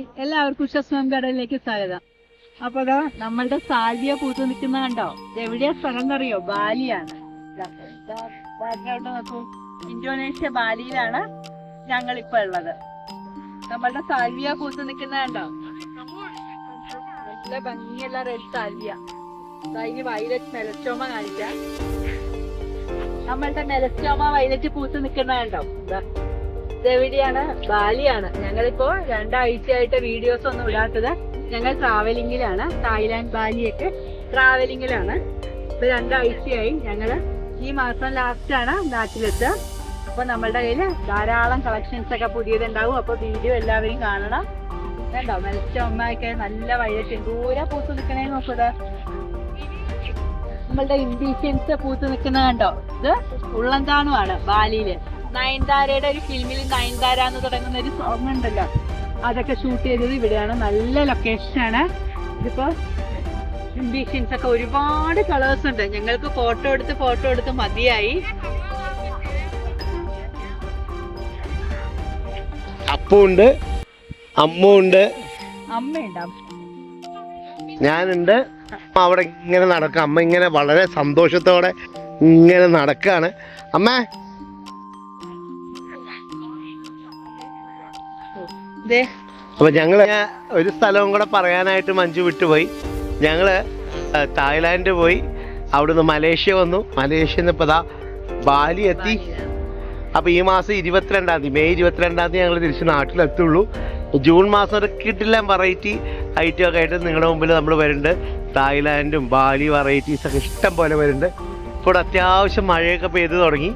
എല്ലാവർക്കും ഉഷസ്വം കടലിലേക്ക് സ്വാഗതം. അപ്പൊ നമ്മളുടെ സാൽവിയ പൂത്തു നിൽക്കുന്ന കണ്ടോ? എവിടെയാ സ്ഥലം എന്നറിയോ? ബാലിയാണ്. ഇന്തോനേഷ്യ ബാലിയിലാണ് ഞങ്ങൾ ഇപ്പൊ ഉള്ളത്. നമ്മളുടെ സാൽവിയ പൂത്തു നിൽക്കുന്ന കണ്ടോ? നല്ല ഭംഗിയുള്ള റെഡ് സാൽവിയ. അതിന് വൈലറ്റ് മെലസ്റ്റോമ കാണിക്കാം. നമ്മളുടെ മെലച്ചോമ വൈലറ്റ് പൂത്തു നിൽക്കുന്ന കണ്ടോ? ഇതെവിടെയാണ് ബാലിയാണ്. ഞങ്ങളിപ്പോ രണ്ടാഴ്ചയായിട്ട് വീഡിയോസ് ഒന്നും ഇടാത്തത് ഞങ്ങൾ ട്രാവലിംഗിലാണ് തായ്ലാന്റ് ബാലിയൊക്കെ ട്രാവലിംഗിലാണ് ഇപ്പൊ രണ്ടാഴ്ചയായി ഞങ്ങൾ ഈ മാസം ലാസ്റ്റ് ആണ് നാട്ടിലെത്തുക. അപ്പൊ നമ്മളുടെ കയ്യിൽ ധാരാളം കളക്ഷൻസ് ഒക്കെ പുതിയതുണ്ടാവും. അപ്പൊ വീഡിയോ എല്ലാവരും കാണണം. വേണ്ടോ മെലച്ച അമ്മയൊക്കെ നല്ല വഴിയൊക്കെ ദൂരെ പൂത്ത് നിൽക്കണേ നോക്കുക നമ്മളുടെ ഇൻഡീഷ്യൻസ് പൂത്ത് നിൽക്കുന്ന കണ്ടോ? ഇത് ഉള്ളന്താണുമാണ് ബാലിയിൽ. നയൻതാരയുടെ ഒരു ഫിലിമിൽ നയൻതാര എന്ന് തുടങ്ങുന്ന ഒരു സോങ് ഉണ്ടല്ലോ. അതൊക്കെ ഷൂട്ട് ചെയ്തത് ഇവിടെയാണ്. നല്ല ലൊക്കേഷനാണ് ഇതിപ്പോ ബീഷൻസ് ഒക്കെ ഒരുപാട് കളേഴ്സ് ഉണ്ട്. ഞങ്ങൾക്ക് ഫോട്ടോ എടുത്ത് ഫോട്ടോ എടുത്ത് മതിയായി. അപ്പുണ്ട് അമ്മുണ്ട് അമ്മയുണ്ടാവും ഞാനുണ്ട്. അമ്മ അവിടെ ഇങ്ങനെ നടക്കാം. അമ്മ ഇങ്ങനെ വളരെ സന്തോഷത്തോടെ ഇങ്ങനെ നടക്കാണ്. അമ്മ അപ്പൊ ഞങ്ങൾ ഒരു സ്ഥലവും കൂടെ പറയാനായിട്ട് മഞ്ജു വിട്ടുപോയി. ഞങ്ങൾ തായ്ലാന്റ് പോയി. അവിടുന്ന് മലേഷ്യ വന്നു. മലേഷ്യ നിന്ന് ഇപ്പൊ ബാലി എത്തി. അപ്പൊ ഈ മാസം ഇരുപത്തിരണ്ടാം തീയതി മെയ് ഇരുപത്തിരണ്ടാം തീയതി ഞങ്ങൾ തിരിച്ച് നാട്ടിലെത്തുള്ളൂ. ജൂൺ മാസം ഒരു കിട്ടില്ല വെറൈറ്റി ഐറ്റം ഒക്കെ ആയിട്ട് നിങ്ങളുടെ മുമ്പിൽ നമ്മൾ വരുന്നുണ്ട്. തായ്ലാൻഡും ബാലി വെറൈറ്റീസ് ഒക്കെ ഇഷ്ടം പോലെ വരുന്നുണ്ട്. ഇപ്പോൾ അത്യാവശ്യം മഴയൊക്കെ പെയ്ത് തുടങ്ങി.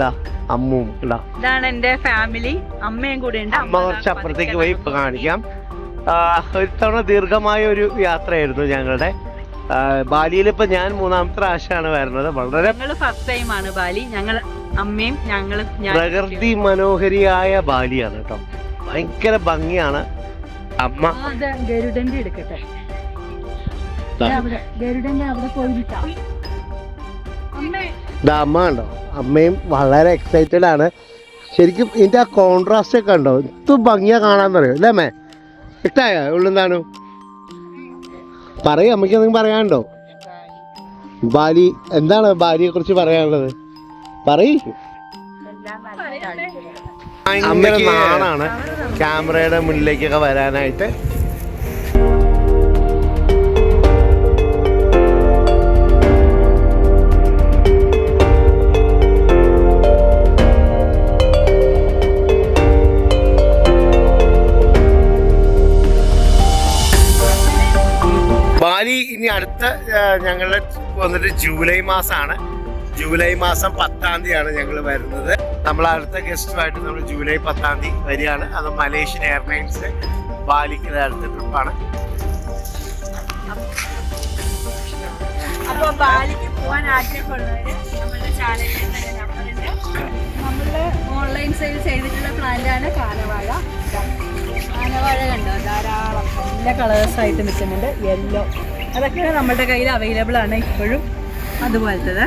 ദാ അമ്മും ഇതാ ഇതാണ് എന്റെ ഫാമിലി അമ്മയും കൂടെ ഉണ്ട്. അമ്മ കുറച്ച് അപ്പുറത്തേക്ക് പോയി ഇപ്പൊ കാണിക്കാം. ഒരു തവണ ദീർഘമായ ഒരു യാത്രയായിരുന്നു ഞങ്ങളുടെ. ബാലിയിൽ ഇപ്പൊ ഞാൻ മൂന്നാമത്തെ പ്രാവശ്യമാണ് വരുന്നത്. വളരെ ഫസ്റ്റ് ടൈം ആണ് ബാലി. ഞങ്ങൾ അമ്മയും ഞങ്ങളും ഞാൻ പ്രകൃതി മനോഹരിയായ ബാലിയാണ് കേട്ടോ. ഭയങ്കര ഭംഗിയാണ് അമ്മ. ഗരുഡന്റെ എടുക്കട്ടെ. ദേ. അവിടെ ഗരുഡന്റെ അവിടെ പോയിരിക്കാം അമ്മ കണ്ടോ അമ്മയും വളരെ എക്സൈറ്റഡ് ആണ്. ശരിക്കും ഇതിന്റെ ആ കോൺട്രാസ്റ്റ് ഒക്കെ ഉണ്ടോ ഇത് ഭംഗിയാ കാണാൻ പറയൂ അല്ലേ അമ്മേ? ഇഷ്ടായോ? ഉള്ളെന്താണ് പറയൂ അമ്മയ്ക്ക് എന്തെങ്കിലും പറയാനുണ്ടോ? ബാലി എന്താണ് ബാലിയെ കുറിച്ച് പറയാനുള്ളത്? പറയ്. ഭയങ്കര നാണാണ്. ക്യാമറയുടെ മുന്നിലേക്കൊക്കെ വരാനായിട്ട് ബാലി ഇനി അടുത്ത ഞങ്ങളെ വന്നിട്ട് ജൂലൈ മാസമാണ് ജൂലൈ മാസം പത്താം തീയതിയാണ് ഞങ്ങൾ വരുന്നത്. നമ്മൾ അടുത്ത ഗസ്റ്റുമായിട്ട് നമ്മൾ ജൂലൈ പത്താം തീയതി വരികയാണ്. അത് മലേഷ്യൻ എയർലൈൻസ് ബാലിക്ക് അടുത്ത ട്രിപ്പാണ്. അപ്പോൾ പോകാൻ ഓൺലൈൻ സെയിൽ ചെയ്തിട്ടുള്ള പ്ലാന്റാണ് കാനവാഴ. കാനവാഴ കണ്ടോ? ധാരാളം നല്ല കളേഴ്സായിട്ട് നിൽക്കുന്നുണ്ട്. യെല്ലോ അതൊക്കെ നമ്മുടെ കയ്യിൽ അവൈലബിൾ ആണ് ഇപ്പോഴും. അതുപോലത്തത്.